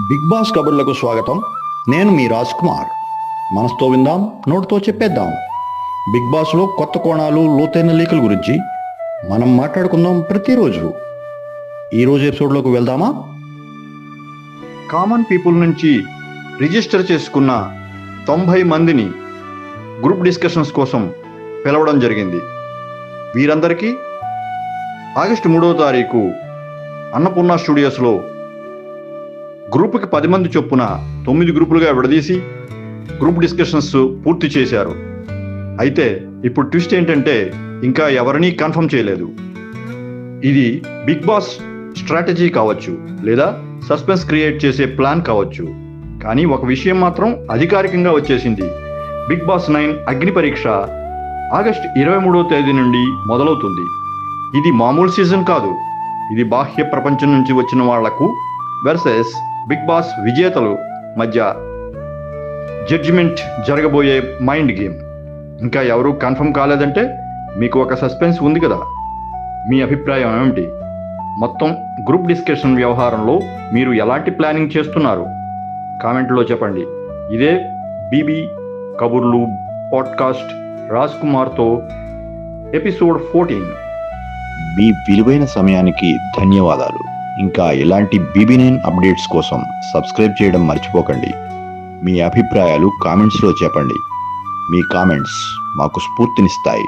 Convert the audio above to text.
Big boss కబుర్లకు స్వాగతం. నేను మీ రాజ్ కుమార్ మనసుతో విందాం నోటితో చెప్పేద్దాం. బిగ్ బాస్లో కొత్త కోణాలు లోతైన లీకుల గురించి మనం మాట్లాడుకుందాం ప్రతిరోజు. ఈరోజు ఎపిసోడ్లోకి వెళ్దామా? కామన్ పీపుల్ నుంచి రిజిస్టర్ చేసుకున్న తొంభై మందిని గ్రూప్ డిస్కషన్స్ కోసం పిలవడం జరిగింది. వీరందరికీ ఆగస్టు మూడవ తారీఖు అన్నపూర్ణ స్టూడియోస్లో గ్రూపుకి పది మంది చొప్పున తొమ్మిది గ్రూపులుగా విడదీసి గ్రూప్ డిస్కషన్స్ పూర్తి చేశారు. అయితే ఇప్పుడు ట్విస్ట్ ఏంటంటే ఇంకా ఎవరినీ కన్ఫర్మ్ చేయలేదు. ఇది బిగ్ బాస్ స్ట్రాటజీ కావచ్చు లేదా సస్పెన్స్ క్రియేట్ చేసే ప్లాన్ కావచ్చు. కానీ ఒక విషయం మాత్రం అధికారికంగా వచ్చేసింది. బిగ్ బాస్ నైన్ అగ్ని పరీక్ష ఆగస్ట్ ఇరవై మూడవ తేదీ నుండి మొదలవుతుంది. ఇది మామూలు సీజన్ కాదు. ఇది బాహ్య ప్రపంచం నుంచి వచ్చిన వాళ్ళకు వర్సెస్ బిగ్ బాస్ విజేతలు మధ్య జడ్జిమెంట్ జరగబోయే మైండ్ గేమ్ ఇంకా ఎవరు కన్ఫర్మ్ కాలేదంటే మీకు ఒక సస్పెన్స్ ఉంది కదా. మీ అభిప్రాయం ఏమిటి? మొత్తం గ్రూప్ డిస్కషన్ వ్యవహారంలో మీరు ఎలాంటి ప్లానింగ్ చేస్తున్నారు? కామెంట్లో చెప్పండి. ఇదే బీబీ కబుర్లు పాడ్కాస్ట్ రాజ్ కుమార్తో ఎపిసోడ్ ఫోర్టీన్ మీ విలువైన సమయానికి ధన్యవాదాలు. ఇంకా ఇలాంటి బీబీ నైన్ అప్డేట్స్ కోసం సబ్స్క్రైబ్ చేయడం మర్చిపోకండి. మీ అభిప్రాయాలు కామెంట్స్లో చెప్పండి. మీ కామెంట్స్ మాకు స్ఫూర్తినిస్తాయి.